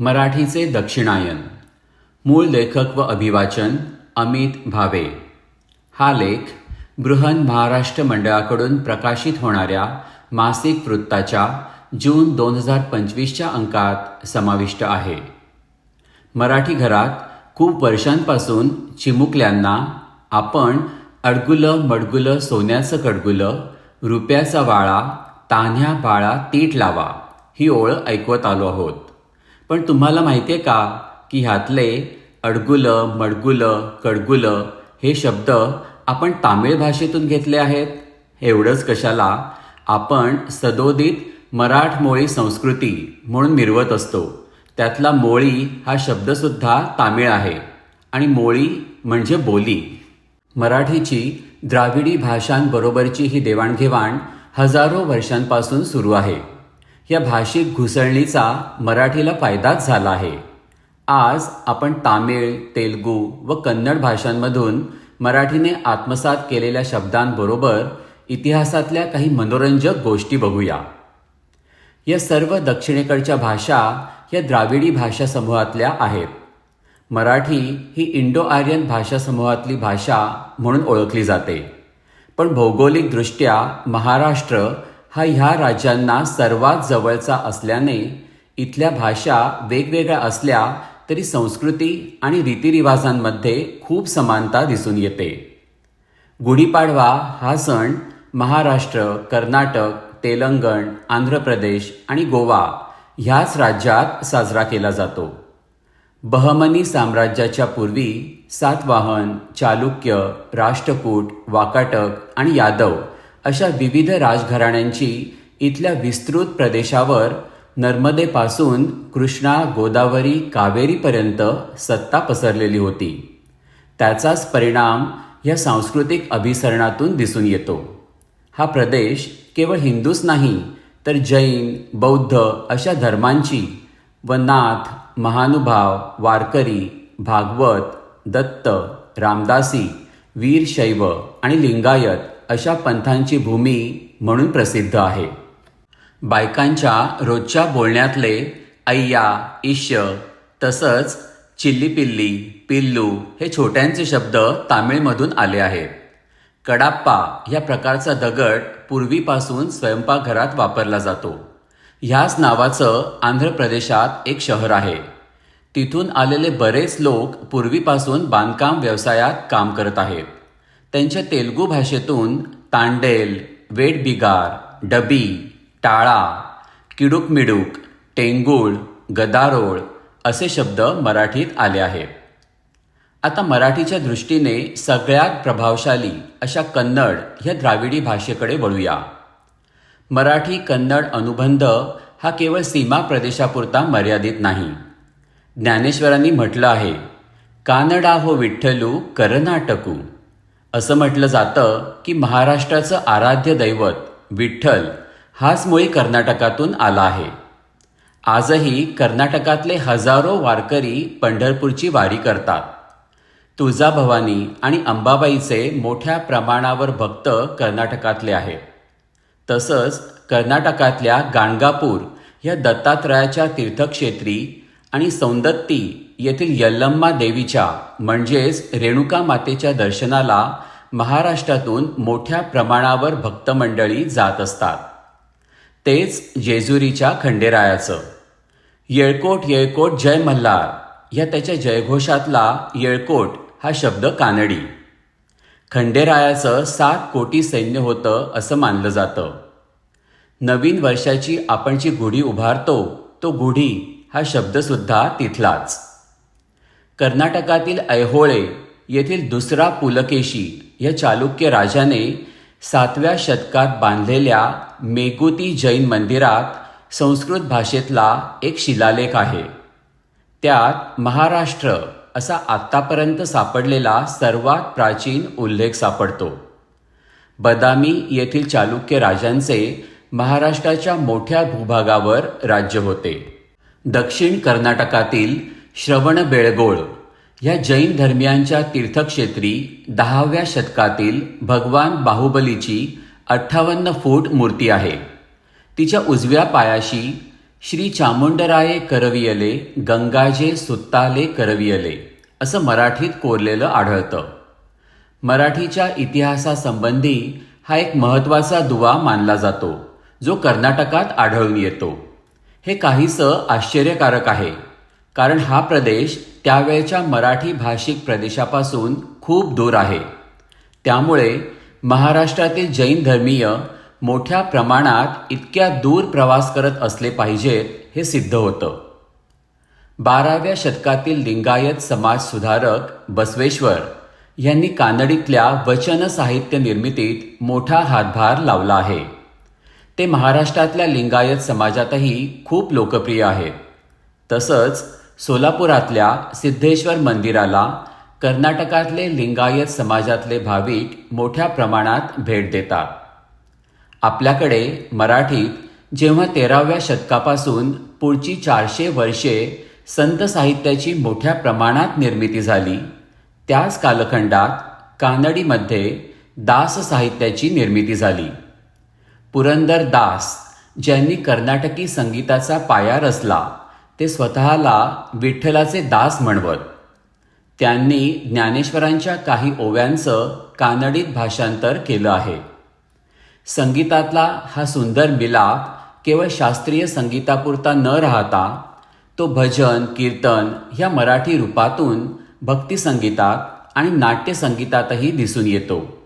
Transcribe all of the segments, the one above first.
मराठीचे दक्षिणायन. मूळ लेखक व अभिवाचन अमित भावे. हा लेख बृहन महाराष्ट्र मंडळाकडून प्रकाशित होणाऱ्या मासिक वृत्ताच्या जून दोन हजार पंचवीसच्या अंकात समाविष्ट आहे. मराठी घरात खूप वर्षांपासून चिमुकल्यांना आपण अडगुलं मडगुलं सोन्याचं कडगुलं रुपयाचा वाळा तान्ह्या बाळा तीट लावा ही ओळ ऐकवत आलो आहोत. पण तुम्हाला माहिती आहे का की ह्यातले अडगुलं मडगुलं कडगुलं हे शब्द आपण तामिळ भाषेतून घेतले आहेत? एवढंच कशाला? आपण सदोदित मराठमोळी संस्कृती म्हणून मिरवत असतो. त्यातला मोळी हा शब्दसुद्धा तामिळ आहे. आणि मोळी म्हणजे बोली. मराठीची द्राविडी भाषांबरोबरची ही देवाणघेवाण हजारो वर्षांपासून सुरू आहे. या भाषिक घुसळणीचा मराठीला फायदाच झाला आहे. आज आपण तामिळ तेलगू व कन्नड भाषांमधून मराठीने आत्मसात केलेल्या शब्दांबरोबर इतिहासातल्या काही मनोरंजक गोष्टी बघूया. या सर्व दक्षिणेकडच्या भाषा या द्राविडी भाषा समूहातल्या आहेत. मराठी ही इंडो आर्यन भाषा समूहातली भाषा म्हणून ओळखली जाते. पण भौगोलिकदृष्ट्या महाराष्ट्र हा ह्या राज्यांना सर्वात जवळचा असल्याने इथल्या भाषा वेगवेगळ्या असल्या तरी संस्कृती आणि रीतिरिवाजांमध्ये खूप समानता दिसून येते. गुढीपाडवा हा सण महाराष्ट्र कर्नाटक तेलंगण आंध्र प्रदेश आणि गोवा ह्याच राज्यात साजरा केला जातो. बहमनी साम्राज्याच्या पूर्वी सातवाहन चालुक्य राष्ट्रकूट वाकाटक आणि यादव अशा विविध राजघराण्यांची इथल्या विस्तृत प्रदेशावर नर्मदेपासून कृष्णा गोदावरी कावेरीपर्यंत सत्ता पसरलेली होती. त्याचाच परिणाम या सांस्कृतिक अभिसरणातून दिसून येतो. हा प्रदेश केवळ हिंदूच नाही तर जैन बौद्ध अशा धर्मांची व नाथ महानुभाव वारकरी भागवत दत्त रामदासी वीरशैव आणि लिंगायत अशा पंथांची भूमी म्हणून प्रसिद्ध आहे. बायकांच्या रोजच्या बोलण्यातले अय्या इश्य तसंच चिल्लीपिल्ली पिल्लू हे छोट्यांचे शब्द तामिळमधून आले आहेत कडाप्पा या प्रकारचा दगड पूर्वीपासून स्वयंपाकघरात वापरला जातो. ह्याच नावाचं आंध्र प्रदेशात एक शहर आहे. तिथून आलेले बरेच लोक पूर्वीपासून बांधकाम व्यवसायात काम करत आहेत. त्यांच्या तेलुगू भाषेतून तांडेल वेटबिगार डबी टाळा किडूकमिडूक टेंगूळ गदारोळ असे शब्द मराठीत आले आहेत. आता मराठीच्या दृष्टीने सगळ्यात प्रभावशाली अशा कन्नड ह्या द्राविडी भाषेकडे वळूया. मराठी कन्नड अनुबंध हा केवळ सीमा प्रदेशापुरता मर्यादित नाही. ज्ञानेश्वरांनी म्हटलं आहे कानडा हो विठ्ठलू कर्नाटकू. असं म्हटलं जातं की महाराष्ट्राचं आराध्य दैवत विठ्ठल हाच मुळी कर्नाटकातून आला आहे. आजही कर्नाटकातले हजारो वारकरी पंढरपूरची वारी करतात. तुळजाभवानी आणि अंबाबाईचे मोठ्या प्रमाणावर भक्त कर्नाटकातले आहेत. तसंच कर्नाटकातल्या गाणगापूर या दत्तात्रयाच्या तीर्थक्षेत्री आणि सौंदत्ती येथील यल्लम्मा देवीच्या म्हणजेच रेणुका मातेच्या दर्शनाला महाराष्ट्रातून मोठ्या प्रमाणावर भक्तमंडळी जात असतात. तेच जेजुरीच्या खंडेरायाचं. येळकोट येळकोट जय मल्हार या त्याच्या जयघोषातला येळकोट हा शब्द कानडी. खंडेरायाचं सात कोटी सैन्य होतं असं मानलं जातं. नवीन वर्षाची आपण जी गुढी उभारतो तो गुढी हा शब्दसुद्धा तिथलाच. कर्नाटकातील ऐहोळे येथील दुसरा पुलकेशी या चालुक्य राजाने सातव्या शतकात बांधलेल्या मेगुती जैन मंदिरात संस्कृत भाषेतला एक शिलालेख आहे. त्यात महाराष्ट्र असा आत्तापर्यंत सापडलेला सर्वात प्राचीन उल्लेख सापडतो. बदामी येथील चालुक्य राजांचे महाराष्ट्राच्या मोठ्या भूभागावर राज्य होते. दक्षिण कर्नाटकातील श्रवण बेळगोळ ह्या जैन धर्मियांच्या तीर्थक्षेत्री दहाव्या शतकातील भगवान बाहुबलीची अठ्ठावन्न फूट मूर्ती आहे. तिच्या उजव्या पायाशी श्री चामुंडराये करवियले गंगाजे सुत्ताले करवियले असं मराठीत कोरलेलं आढळतं. मराठीच्या इतिहासासंबंधी हा एक महत्त्वाचा दुवा मानला जातो जो कर्नाटकात आढळून येतो. हे काहीसं आश्चर्यकारक आहे. कारण हा प्रदेश त्यावेळच्या मराठी भाषिक प्रदेशापासून खूप दूर आहे. त्यामुळे महाराष्ट्रातील जैन धर्मीय मोठ्या प्रमाणात इतक्या दूर प्रवास करत असले पाहिजेत हे सिद्ध होतं. बाराव्या शतकातील लिंगायत समाज सुधारक बसवेश्वर यांनी कानडीतल्या वचन साहित्य निर्मितीत मोठा हातभार लावला आहे. ते महाराष्ट्रातल्या लिंगायत समाजातही खूप लोकप्रिय आहेत तसंच सोलापुरातल्या सिद्धेश्वर मंदिराला कर्नाटकातले लिंगायत समाजातले भाविक मोठ्या प्रमाणात भेट देतात. आपल्याकडे मराठीत जेव्हा तेराव्या शतकापासून पुढची चारशे वर्षे संत साहित्याची मोठ्या प्रमाणात निर्मिती झाली त्याच कालखंडात कानडीमध्ये दास साहित्याची निर्मिती झाली. पुरंदर दास ज्यांनी कर्नाटकी संगीताचा पाया रचला ते स्वतःला विठ्ठलाचे दास म्हणवत. त्यांनी ज्ञानेश्वरांच्या काही ओव्यांचं कानडीत भाषांतर केलं आहे. संगीतातला हा सुंदर मिलाप केवळ शास्त्रीय संगीतापुरता न राहता तो भजन कीर्तन ह्या मराठी रूपातून भक्तिसंगीतात आणि नाट्यसंगीतातही दिसून येतो.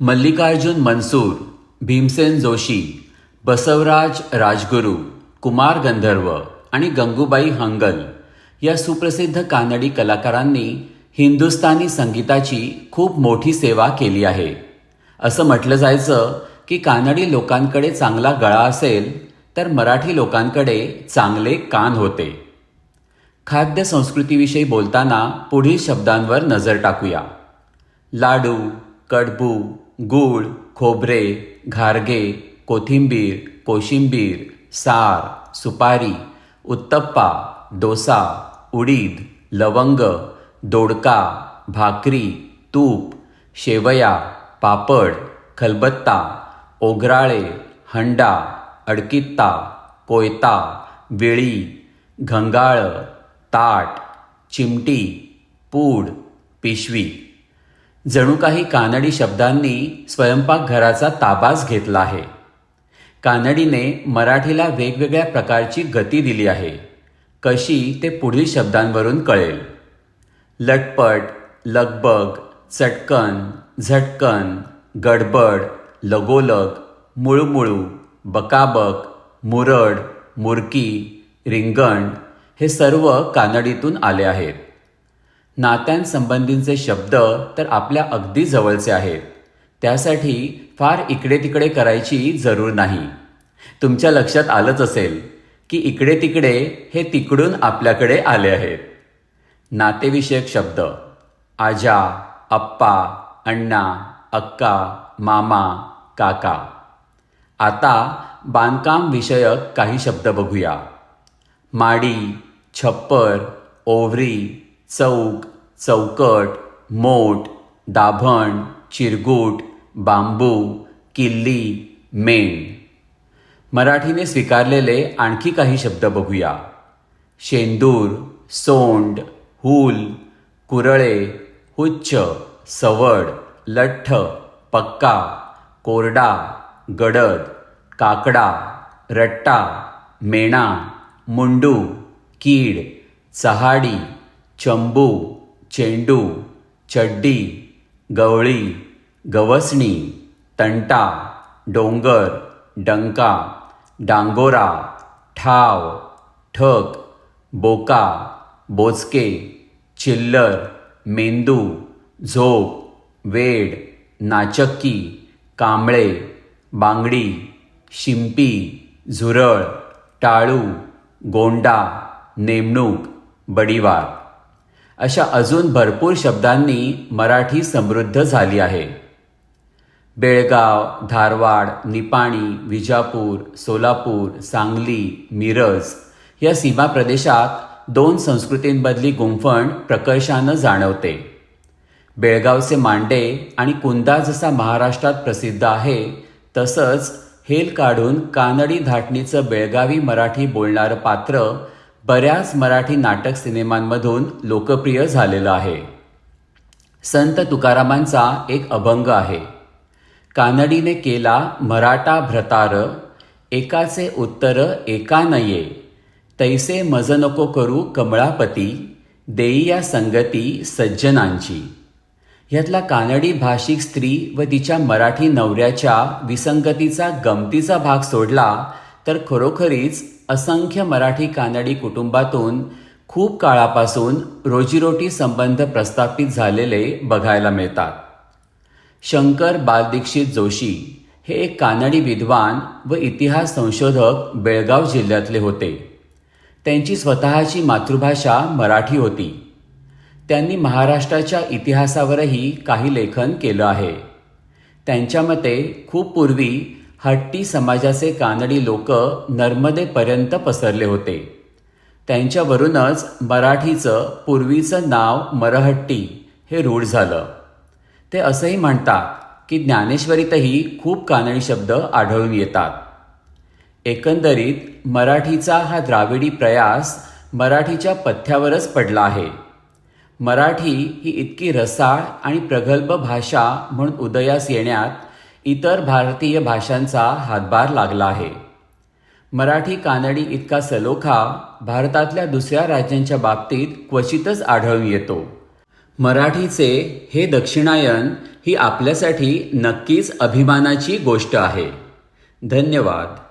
मल्लिकार्जुन मनसूर भीमसेन जोशी बसवराज राजगुरू कुमार गंधर्व आणि गंगूबाई हंगल या सुप्रसिद्ध कानडी कलाकारांनी हिंदुस्थानी संगीताची खूप मोठी सेवा केली आहे. असं म्हटलं जायचं की कानडी लोकांकडे चांगला गळा असेल तर मराठी लोकांकडे चांगले कान होते. खाद्य संस्कृतीविषयी बोलताना पुढील शब्दांवर नजर टाकूया. लाडू कडबू गूळ खोबरे घारगे कोथिंबीर कोशिंबीर सार सुपारी उत्तप्पा डोसा उडीद लवंग दोडका भाकरी तूप शेवया पापड खलबत्ता ओगराळे हंडा अडकित्ता कोयता वेळी घंगाळ ताट चिमटी पूड पिशवी. जणू काही कानडी शब्दांनी स्वयंपाकघराचा ताबाच घेतला आहे. कानडीने मराठीला वेगवेगळ्या प्रकारची गती दिली आहे. कशी ते पुढील शब्दांवरून कळेल. लटपट लगबग चटकन झटकन गडबड लगोलग मुळमुळू बकाबक मुरड मुरकी रिंगण हे सर्व कानडीतून आले आहेत. नात्यांसंबंधींचे शब्द तर आपल्या अगदी जवळचे आहेत. त्यासाठी फार इकडे तिकडे करायची जरूर नाही. तुमच्या लक्षात आलंच असेल की इकडे तिकडे हे तिकडून आपल्याकडे आले आहेत. नातेविषयक शब्द. आजा अप्पा अण्णा अक्का मामा काका. आता बांधकाम विषयक काही शब्द बघूया. माडी छप्पर ओवरी चौक चौकट मोठ दाभण चिरगूट बांबू किल्ली मेण. मराठीने स्वीकारलेले आणखी काही शब्द बघूया. शेंदूर सोंड हूल कुरळे हुच्छ सवड लठ्ठ पक्का कोरडा गडद काकडा रट्टा मेणा मुंडू कीड चहाडी चंबू चेंडू चड्डी गवळी. गवसणी तंटा डोंगर डंका डांगोरा ठाव ठक बोका बोचके चिल्लर मेंदू झोप वेड नाचक्की कांबळे बांगडी शिंपी झुरळ टाळू गोंडा नेमणूक बडीवार. अशा अजून भरपूर शब्दांनी मराठी समृद्ध झाली आहे. बेळगाव धारवाड निपाणी विजापूर सोलापूर सांगली मिरज या सीमा प्रदेशात दोन संस्कृतींमधली गुंफण प्रकर्षानं जाणवते. बेळगावचे मांडे आणि कुंदा जसा महाराष्ट्रात प्रसिद्ध आहे तसंच हेल काढून कानडी धाटणीचं बेळगावी मराठी बोलणारं पात्र बऱ्याच मराठी नाटक सिनेमांमधून लोकप्रिय झालेलं आहे. संत तुकारामांचा एक अभंग आहे. कानडीने केला मराठा भ्रतार एकाचे उत्तर एका नये. तैसे मज नको करू कमळापती देईया संगती सज्जनांची. ह्यातला कानडी भाषिक स्त्री व तिच्या मराठी नवऱ्याच्या विसंगतीचा गमतीचा भाग सोडला तर खरोखरीच असंख्य मराठी कानडी कुटुंबातून खूप काळापासून रोजीरोटी संबंध प्रस्थापित झालेले बघायला मिळतात. शंकर बालदीक्षित जोशी हे एक कानडी विद्वान व इतिहास संशोधक बेळगाव जिल्ह्यातले होते. त्यांची स्वतःची मातृभाषा मराठी होती. त्यांनी महाराष्ट्राच्या इतिहासावरही काही लेखन केलं आहे. त्यांच्या मते खूप पूर्वी हट्टी समाजाचे कानडी लोक नर्मदेपर्यंत पसरले होते. त्यांच्यावरूनच मराठीचं पूर्वीचं नाव मरहट्टी हे रूढ झालं. ते असंही म्हणतात की ज्ञानेश्वरीतही खूप कानडी शब्द आढळून येतात. एकंदरीत मराठीचा हा द्राविडी प्रयास मराठीच्या पथ्यावरच पडला आहे. मराठी ही इतकी रसाळ आणि प्रगल्भ भाषा म्हणून उदयास येण्यात इतर भारतीय भाषांचा हातभार लागला आहे. मराठी कानडी इतका सलोखा भारतातल्या दुसऱ्या राज्यांच्या बाबतीत क्वचितच आढळून येतो. मराठीचे हे दक्षिणायन ही आपल्यासाठी नक्कीच अभिमानाची गोष्ट आहे. धन्यवाद.